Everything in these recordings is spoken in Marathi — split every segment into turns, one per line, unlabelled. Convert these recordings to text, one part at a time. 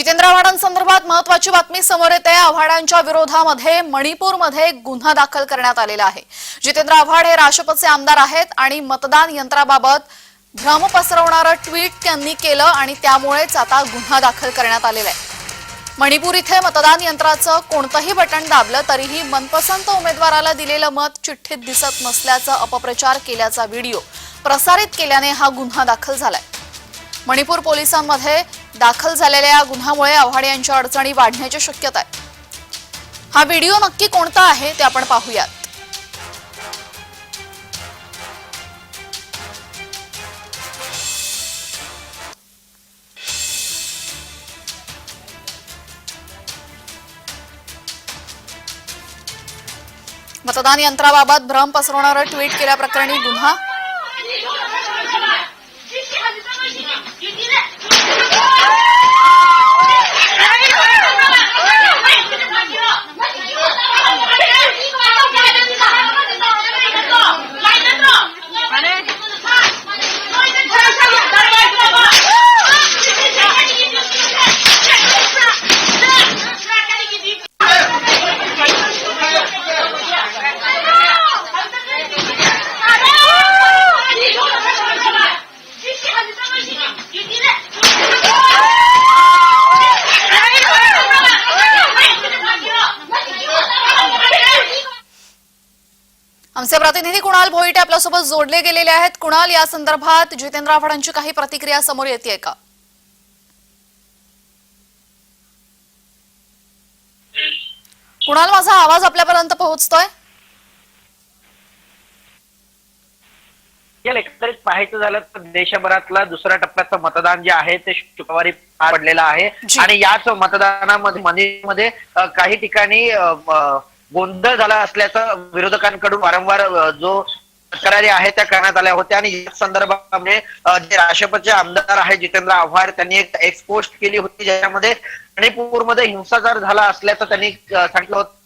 जितेंद्र आव्हाडांसंदर्भात महत्वाची बातमी समोर येते. आव्हाडांच्या विरोधामध्ये मणिपूरमध्ये गुन्हा दाखल करण्यात आलेला आहे. जितेंद्र आव्हाड हे राष्ट्रपतचे आमदार आहेत आणि मतदान यंत्राबाबत भ्रम पसरवणारं ट्विट त्यांनी केलं आणि त्यामुळेच आता गुन्हा दाखल करण्यात आलेला आहे. मणिपूर इथे मतदान यंत्राचं कोणतंही बटन दाबलं तरीही मनपसंत उमेदवाराला दिलेलं मत चिठ्ठीत दिसत नसल्याचा अपप्रचार केल्याचा व्हिडिओ प्रसारित केल्याने हा गुन्हा दाखल झालाय. मणिपूर पोलिसांमध्ये दाखल झालेल्या या गुन्ह्यामुळे आव्हाड यांच्या अडचणी वाढण्याची शक्यता आहे. हा व्हिडिओ नक्की कोणता आहे ते आपण पाहूयात. मतदान यंत्राबाबत भ्रम पसरवणारं ट्विट केल्याप्रकरणी गुन्हा. आमचे प्रतिनिधी कुणाल भोईटे आपल्यासोबत जोडले गेलेले आहेत. कुणाल या संदर्भात जितेंद्र आव्हाडांची काही प्रतिक्रिया समोर येते का? कुणाल माझा आवाज आपल्यापर्यंत पोहोचतोय?
या एकंदरीत पाहायचं झालं तर देशभरातला दुसऱ्या टप्प्याचं मतदान जे आहे ते शुक्रवारी पार पडलेलं आहे. आणि याच मतदानामध्ये मध्ये काही ठिकाणी गोंधळ झाला असल्याचं विरोधकांकडून वारंवार जो तक्रारी आहे त्या करण्यात आल्या होत्या. आणि या संदर्भामध्ये जे राष्ट्रपतीचे आमदार आहे जितेंद्र आव्हाड त्यांनी एक एक्स पोस्ट केली होती ज्यामध्ये मणिपूरमध्ये हिंसाचार झाला असल्याचं त्यांनी सांगितलं होतं.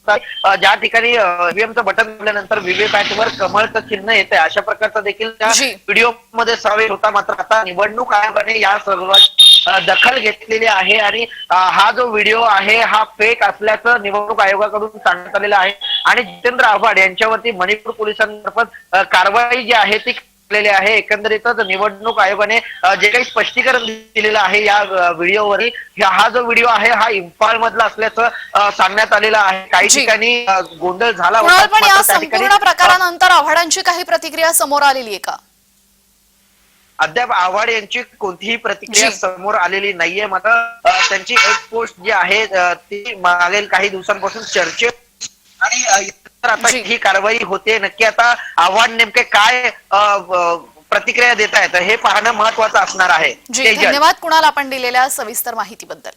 ज्या ठिकाणी ईव्हीएमचं बटन दाबल्यानंतर व्हीव्हीपॅटवर कमळचं चिन्ह येते अशा प्रकारचा देखील त्या. व्हिडिओमध्ये समावेश होता. मात्र आता निवडणूक आयोगाने या सर्वात अ, दखल घेतलेली आहे आणि हा जो व्हिडिओ आहे हा फेक असल्याचं निवडणूक आयोगाकडून सांगण्यात आलेलं आहे. आणि जितेंद्र आव्हाड यांच्यावरती मणिपूर पोलिसांमार्फत कारवाई जी आहे ती केलेली आहे. एकंदरीतच निवडणूक आयोगाने जे काही स्पष्टीकरण दिलेलं आहे या व्हिडिओवरील हा जो व्हिडिओ आहे हा इम्फाळ मधला असल्याचं सांगण्यात आलेलं आहे. काही. ठिकाणी गोंधळ झाला
कुणाल पण या संपूर्ण प्रकारानंतर आव्हाडांची काही प्रतिक्रिया समोर आलेली आहे का?
अद्याप आव्हाड यांची कोणतीही प्रतिक्रिया. समोर आलेली नाहीये मात्र त्यांची एक पोस्ट जी आहे ती मागील काही दिवसांपासून चर्चे आणि आता. ही कारवाई होते नक्की आता आव्हाड नेमके काय प्रतिक्रिया देत आहेत हे पाहणं महत्वाचं असणार आहे.
धन्यवाद कुणाल आपण दिलेल्या सविस्तर माहितीबद्दल